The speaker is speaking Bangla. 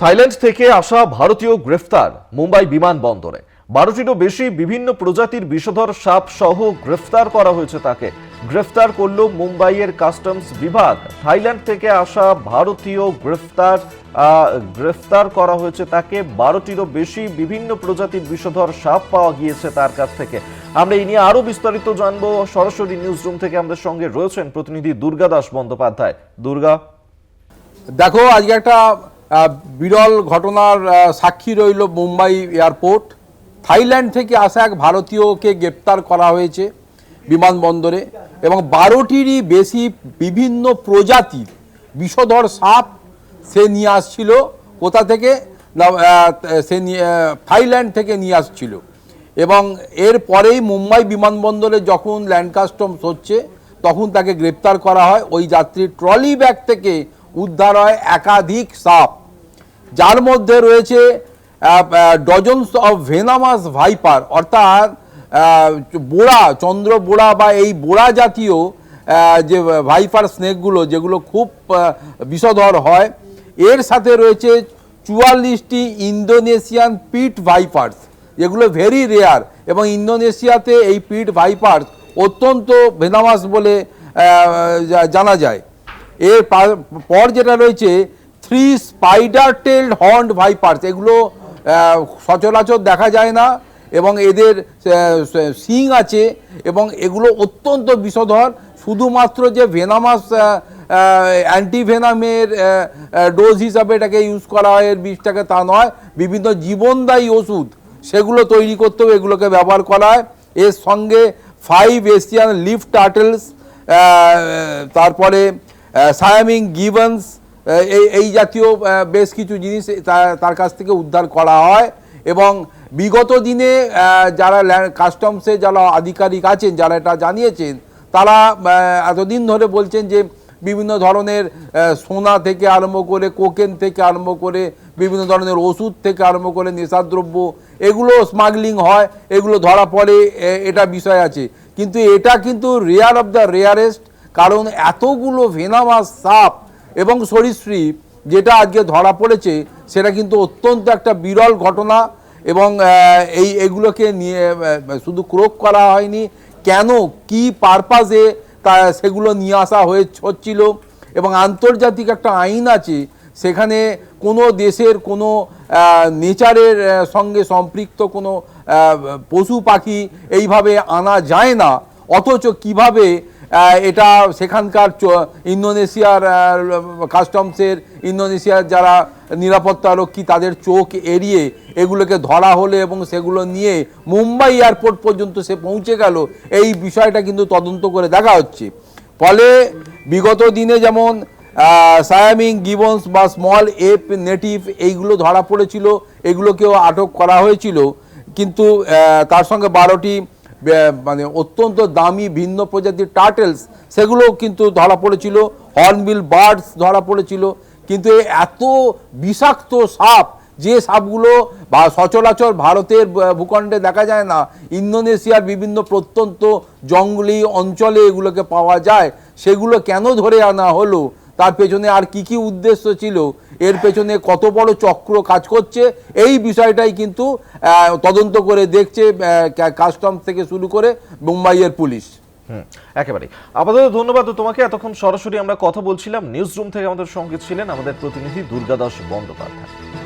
থাইল্যান্ড থেকে আসা ভারতীয় গ্রেফতার মুম্বাই বিমানবন্দরে বারোটিরও বেশি বিভিন্ন প্রজাতির বিষধর সাপ সহ গ্রেফতার করা হয়েছে তাকে। গ্রেফতার করল মুম্বাইয়ের কাস্টমস বিভাগ। থাইল্যান্ড থেকে আসা ভারতীয় গ্রেফতার গ্রেফতার করা হয়েছে তাকে। বারোটিরও বেশি বিভিন্ন প্রজাতির বিষধর সাপ পাওয়া গিয়েছে তার কাছ থেকে। আমরা এই নিয়ে আরও বিস্তারিত জানব। সরাসরি নিউজ রুম থেকে আমাদের সঙ্গে রয়েছেন প্রতিনিধি দুর্গা দাস বন্দ্যোপাধ্যায়। দুর্গা? দেখো, আজকে একটা বিরল ঘটনার সাক্ষী রইল মুম্বাই এয়ারপোর্ট। থাইল্যান্ড থেকে আসা এক ভারতীয়কে গ্রেপ্তার করা হয়েছে বিমানবন্দরে এবং বারোটিরই বেশি বিভিন্ন প্রজাতির বিষধর সাপ সে নিয়ে আসছিল। কোথা থেকে? সে থাইল্যান্ড থেকে নিয়ে আসছিল। এবং এর পরেই মুম্বাই বিমানবন্দরে যখন ল্যান্ড কাস্টমস হচ্ছে, তখন তাকে গ্রেপ্তার করা হয়। ওই যাত্রীর ট্রলি ব্যাগ থেকে উদ্ধার হয় একাধিক সাপ। যার মধ্যে রয়েছে ডজনস অফ ভেনামাস ভাইপার অর্থাৎ বোড়া চন্দ্র বোড়া বা এই বোড়া জাতীয় যে ভাইপার স্নেকগুলো যেগুলো খুব বিষধর হয়। এর সাথে রয়েছে চুয়াল্লিশটি ইন্দোনেশিয়ান পিট ভাইপার্স যেগুলো ভেরি রেয়ার এবং ইন্দোনেশিয়াতে এই পিট ভাইপার্স অত্যন্ত ভেনামাস বলে জানা যায়। এর পর যেটা রয়েছে three spider tailed horn vipers, এগুলো সচরাচর দেখা যায় না, এবং এদের সিং আছে, এবং এগুলো অত্যন্ত বিষধর শুধুমাত্র যে ভেনামাস অ্যান্টিভেনামের ডোজ হিসাবে এটাকে ইউজ করা হয়, এর বিষটাকে তা নয়, বিভিন্ন জীবনদায়ী ওষুধ, সেগুলো তৈরি করতেও এগুলোকে ব্যবহার করা হয়। এর সঙ্গে ফাইভ এশিয়ান লিফ টার্টেলস তারপরে সায়ামিং গিভন্স এই এই জাতীয় বেশ কিছু জিনিস তার কাছ থেকে উদ্ধার করা হয় এবং বিগত দিনে যারা কাস্টমসে যারা আধিকারিক আছেন, যারা এটা জানিয়েছেন, তারা এতদিন ধরে বলছেন যে বিভিন্ন ধরনের সোনা থেকে আরম্ভ করে কোকেন থেকে আরম্ভ করে, বিভিন্ন ধরনের ওষুধ থেকে আরম্ভ করে, নেশাদ্রব্য, এগুলো স্মাগলিং হয়, এগুলো ধরা পড়ে এটা বিষয় আছে। কিন্তু এটা কিন্তু রেয়ার অফ দ্য রেয়ারেস্ট কারণ এতগুলো ভেনামাস সাপ এবং সরীসৃপ, যেটা আজকে ধরা পড়েছে, সেটা কিন্তু অত্যন্ত একটা বিরল ঘটনা এবং এই, এগুলোকে নিয়ে শুধু ক্রোক করা হয়নি, কেন, কি পারপাজে তা, সেগুলো নিয়ে আসা হয়ে, হচ্ছিল এবং আন্তর্জাতিক একটা আইন আছে, সেখানে কোনো দেশের কোনো নেচারের সঙ্গে সম্পৃক্ত কোনো পশু পাখি এইভাবে আনা যায় না, অথচ কীভাবে এটা সেখানকার ইন্দোনেশিয়ার কাস্টমসের ইন্দোনেশিয়ার যারা নিরাপত্তা রক্ষী, তাদের চোখ এড়িয়ে এগুলোকে ধরা হলে এবং সেগুলো নিয়ে মুম্বাই এয়ারপোর্ট পর্যন্ত সে পৌঁছে গেল, এই বিষয়টা কিন্তু তদন্ত করে দেখা হচ্ছে। ফলে বিগত দিনে যেমন সায়ামিং গিবন্স বা স্মল এপ নেটিভ এইগুলো ধরা পড়েছিল, এগুলোকেও আটক করা হয়েছিল, কিন্তু তার সঙ্গে বারোটি মানে অত্যন্ত দামি, ভিন্ন প্রজাতির টার্টেলস সেগুলোও কিন্তু ধরা পড়েছিল। হর্নবিল বার্ডস ধরা পড়েছিল। কিন্তু এত বিষাক্ত সাপ, যে সাপগুলো সচরাচর ভারতের ভূখণ্ডে দেখা যায় না, ইন্দোনেশিয়ার বিভিন্ন প্রত্যন্ত জঙ্গলি অঞ্চলে এগুলোকে পাওয়া যায়, সেগুলো কেন ধরে আনা হলো? তার পেছনে আর কি কি উদ্দেশ্য ছিল? এর পেছনে কত বড় চক্র কাজ করছে? এই বিষয়টাই কিন্তু তদন্ত করে দেখছে কাস্টমস থেকে শুরু করে মুম্বাইয়ের পুলিশ। হুম, একেবারে আপাতত ধন্যবাদ তোমাকে। এতক্ষণ সরাসরি আমরা কথা বলছিলাম। নিউজ রুম থেকে আমাদের সঙ্গে ছিলেন আমাদের প্রতিনিধি দুর্গাদাস বন্দ্যোপাধ্যায়।